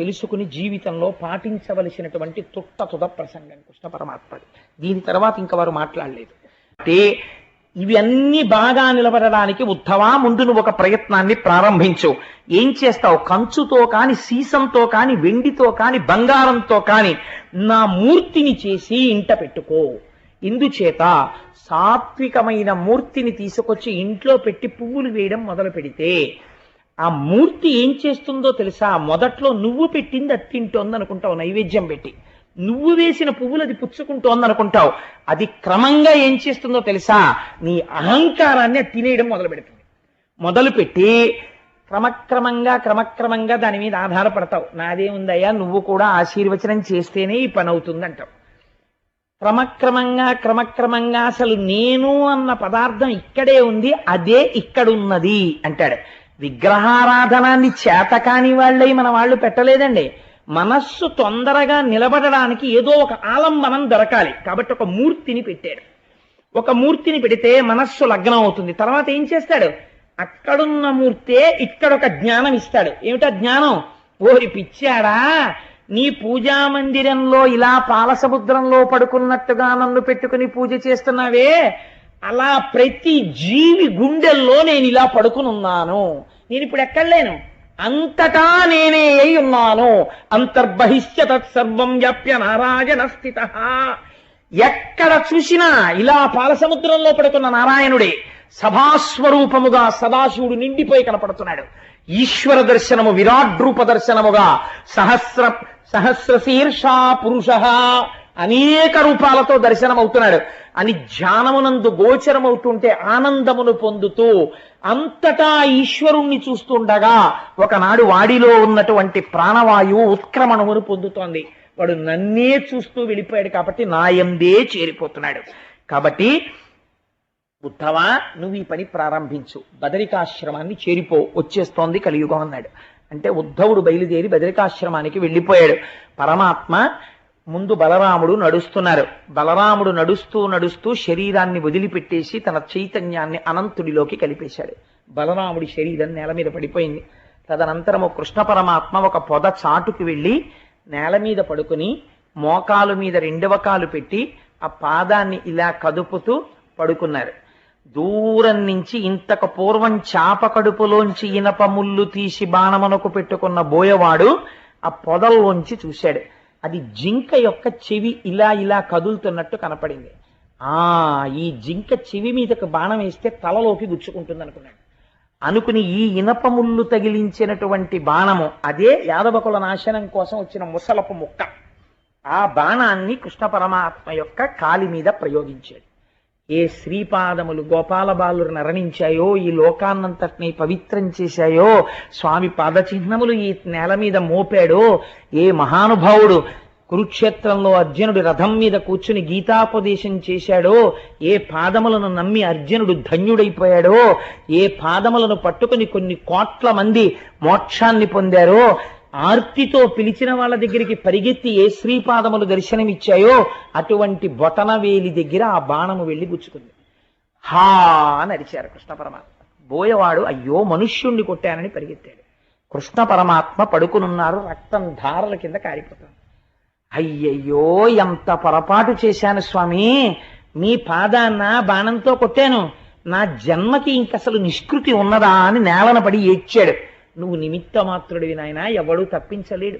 తెలుసుకుని జీవితంలో పాటించవలసినటువంటి తుట్ట తుద ప్రసంగం కృష్ణ పరమాత్మది. దీని తర్వాత ఇంకా వారు మాట్లాడలేదు. అంటే ఇవన్నీ బాగా నిలబడడానికి ఉద్ధవా ముందు నువ్వు ఒక ప్రయత్నాన్ని ప్రారంభించు. ఏం చేస్తావు? కంచుతో కాని సీసంతో కాని వెండితో కాని బంగారంతో కాని నా మూర్తిని చేసి ఇంట పెట్టుకో. ఇందుచేత సాత్వికమైన మూర్తిని తీసుకొచ్చి ఇంట్లో పెట్టి పువ్వులు వేయడం మొదలు పెడితే ఆ మూర్తి ఏం చేస్తుందో తెలుసా? మొదట్లో నువ్వు పెట్టింది అది తింటోంది అనుకుంటావు నైవేద్యం పెట్టి. నువ్వు వేసిన పువ్వులు అది పుచ్చుకుంటోంది అనుకుంటావు. అది క్రమంగా ఏం చేస్తుందో తెలుసా? నీ అహంకారాన్ని తినేయడం మొదలు పెడుతుంది మొదలు పెట్టి క్రమక్రమంగా క్రమక్రమంగా దాని మీద ఆధారపడతావు. నాదేముందయ్యా? నువ్వు కూడా ఆశీర్వచనం చేస్తేనే ఈ పని అవుతుంది అంటావు క్రమక్రమంగా క్రమక్రమంగా అసలు నేను అన్న పదార్థం ఇక్కడే ఉంది అదే ఇక్కడున్నది అంటాడు. విగ్రహారాధనాన్ని చేతకాని వాళ్ళై మన వాళ్ళు పెట్టలేదండి. మనస్సు తొందరగా నిలబడడానికి ఏదో ఒక ఆలంబనం దొరకాలి. కాబట్టి ఒక మూర్తిని పెట్టాడు. ఒక మూర్తిని పెడితే మనస్సు లగ్నం అవుతుంది. తర్వాత ఏం చేస్తాడు? అక్కడున్న మూర్తే ఇక్కడ ఒక జ్ఞానం ఇస్తాడు. ఏమిటా జ్ఞానం? ఓరి పిచ్చాడా నీ పూజా మందిరంలో ఇలా పాలసముద్రంలో పడుకున్నట్టుగా నన్ను పెట్టుకుని పూజ చేస్తున్నావే అలా ప్రతి జీవి గుండెల్లో నేను ఇలా పడుకునున్నాను. నేను ఇప్పుడు ఎక్కడ లేను అంతటా నేనే అయి ఉన్నాను. అంతర్బహిష్య తత్సర్వం వ్యాప్య నారాయణ స్థిత. ఎక్కడ చూసినా ఇలా పాలసముద్రంలో పడుకున్న నారాయణుడే సభాస్వరూపముగా సదాశివుడు నిండిపోయి కనపడుతున్నాడు. ఈశ్వర దర్శనము విరాట్ రూప దర్శనముగా సహస్ర సహస్ర శీర్షా పురుష అనేక రూపాలతో దర్శనమవుతున్నాడు. అని ధ్యానమునందు గోచరమవుతుంటే ఆనందమును పొందుతూ అంతటా ఈశ్వరుణ్ణి చూస్తుండగా ఒకనాడు వాడిలో ఉన్నటువంటి ప్రాణవాయువు ఉత్క్రమణమును పొందుతోంది. వాడు నన్నే చూస్తూ వెళ్ళిపోయాడు కాబట్టి నాయందే చేరిపోతున్నాడు. కాబట్టి ఉద్ధవా నువ్వు ఈ పని ప్రారంభించు. బదరికాశ్రమాన్ని చేరిపో. వచ్చేస్తోంది కలియుగం అన్నాడు. అంటే ఉద్ధవుడు బయలుదేరి బదరికాశ్రమానికి వెళ్ళిపోయాడు. పరమాత్మ ముందు బలరాముడు నడుస్తున్నారు. బలరాముడు నడుస్తూ నడుస్తూ శరీరాన్ని వదిలిపెట్టేసి తన చైతన్యాన్ని అనంతుడిలోకి కలిపేశాడు. బలరాముడి శరీరం నేల మీద పడిపోయింది. తదనంతరము కృష్ణ పరమాత్మ ఒక పొద చాటుకు వెళ్ళి నేల మీద పడుకుని మోకాలు మీద రెండవ కాలు పెట్టి ఆ పాదాన్ని ఇలా కదుపుతూ పడుకున్నారు. దూరం నుంచి ఇంతకు పూర్వం చాప కడుపులోంచి ఇనప ముళ్ళు తీసి బాణమనకు పెట్టుకున్న బోయవాడు ఆ పొదల్లోంచి చూశాడు. అది జింక యొక్క చెవి ఇలా ఇలా కదులుతున్నట్టు కనపడింది. ఆ ఈ జింక చెవి మీదకు బాణం వేస్తే తలలోకి గుచ్చుకుంటుంది అనుకున్నాడు అనుకుని ఈ ఇనప ముళ్ళు తగిలించినటువంటి బాణము అదే యాదవకుల నాశనం కోసం వచ్చిన ముసలపు ముక్క ఆ బాణాన్ని కృష్ణ పరమాత్మ యొక్క కాలి మీద ప్రయోగించాడు. ఏ శ్రీపాదములు గోపాల బాలురు నరణించాయో ఈ లోకాన్నంతటిని పవిత్రం చేశాయో స్వామి పాదచిహ్నములు ఈ నేల మీద మోపాడో ఏ మహానుభావుడు కురుక్షేత్రంలో అర్జునుడు రథం మీద కూర్చుని గీతాపదేశం చేశాడో ఏ పాదములను నమ్మి అర్జునుడు ధన్యుడైపోయాడో ఏ పాదములను పట్టుకుని కొన్ని కోట్ల మంది మోక్షాన్ని పొందారో ఆర్తితో పిలిచిన వాళ్ళ దగ్గరికి పరిగెత్తి ఏ శ్రీపాదములు దర్శనమిచ్చాయో అటువంటి బొటనవేలి దగ్గర ఆ బాణము వెళ్ళి గుచ్చుకుంది. హా అని అరిచారు కృష్ణ పరమాత్మ. బోయవాడు అయ్యో మనుష్యుణ్ణి కొట్టానని పరిగెత్తాడు. కృష్ణ పరమాత్మ పడుకునున్నారు రక్తం ధారల కింద కారిపోతుంది. అయ్యయ్యో ఎంత పొరపాటు చేశాను స్వామి. మీ పాదాన్న బాణంతో కొట్టాను. నా జన్మకి ఇంకసలు నిష్కృతి ఉన్నదా అని నేలన పడి ఏడ్చాడు. నువ్వు నిమిత్త మాత్రుడివి నాయన ఎవడూ తప్పించలేడు.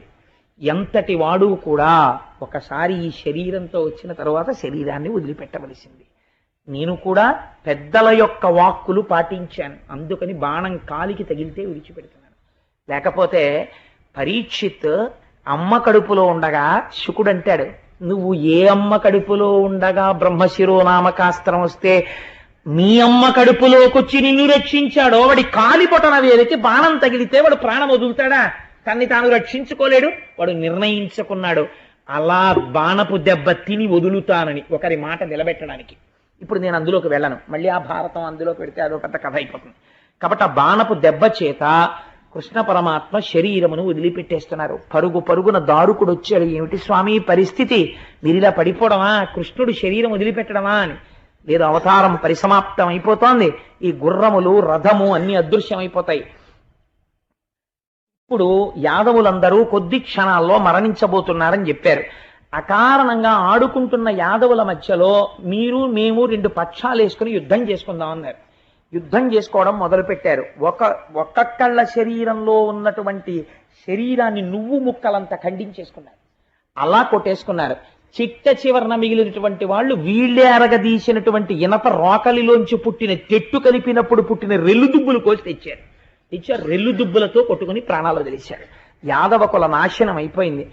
ఎంతటి వాడు కూడా ఒకసారి ఈ శరీరంతో వచ్చిన తర్వాత శరీరాన్ని వదిలిపెట్టవలసింది. నేను కూడా పెద్దల యొక్క వాక్కులు పాటించాను. అందుకని బాణం కాలికి తగిలితే విడిచిపెడుతున్నాను. లేకపోతే పరీక్షిత్ అమ్మ కడుపులో ఉండగా శుకుడు అంటాడు నువ్వు ఏ అమ్మ కడుపులో ఉండగా బ్రహ్మశిరో నామకాస్త్రం వస్తే మీ అమ్మ కడుపులోకొచ్చి నిన్ను రక్షించాడో. వాడి కాలిపొటన వేలికి బాణం తగిలితే వాడు ప్రాణం వదులుతాడా? తన్ని తాను రక్షించుకోలేడు వాడు నిర్ణయించుకున్నాడు. అలా బాణపు దెబ్బ తిని వదులుతానని ఒకరి మాట నిలబెట్టడానికి. ఇప్పుడు నేను అందులోకి వెళ్ళను. మళ్ళీ ఆ భారతం అందులో పెడితే అదో పెద్ద కథ అయిపోతుంది. కాబట్టి ఆ బాణపు దెబ్బ చేత కృష్ణ పరమాత్మ శరీరమును వదిలిపెట్టేస్తున్నారు. పరుగు పరుగున దారుకుడు వచ్చాడు ఏమిటి స్వామి పరిస్థితి? మీరు ఇలా పడిపోవడమా? కృష్ణుడు శరీరం వదిలిపెట్టడమా అని. లేదు అవతారం పరిసమాప్తం అయిపోతోంది ఈ గుర్రములు రథము అన్ని అదృశ్యం అయిపోతాయి ఇప్పుడు యాదవులందరూ కొద్ది క్షణాల్లో మరణించబోతున్నారని చెప్పారు. అకారణంగా ఆడుకుంటున్న యాదవుల మధ్యలో మీరు మేము రెండు పక్షాలు వేసుకుని యుద్ధం చేసుకుందాం అన్నారు. యుద్ధం చేసుకోవడం మొదలుపెట్టారు. ఒక ఒక్కొక్కళ్ళ శరీరంలో ఉన్నటువంటి శరీరాన్ని నువ్వు ముక్కలంతా ఖండించేసుకున్నారు. అలా కొట్టేసుకున్నారు. చిట్ట చివరన మిగిలినటువంటి వాళ్ళు వీళ్ళే అరగదీసినటువంటి ఇనప రోకలిలోంచి పుట్టిన చెట్టు కలిపినప్పుడు పుట్టిన రెల్లు దుబ్బులు కోసి తెచ్చారు. తెచ్చారు రెల్లు దుబ్బులతో కొట్టుకుని ప్రాణాలు వదిలేశారు. యాదవ కుల నాశనం అయిపోయింది.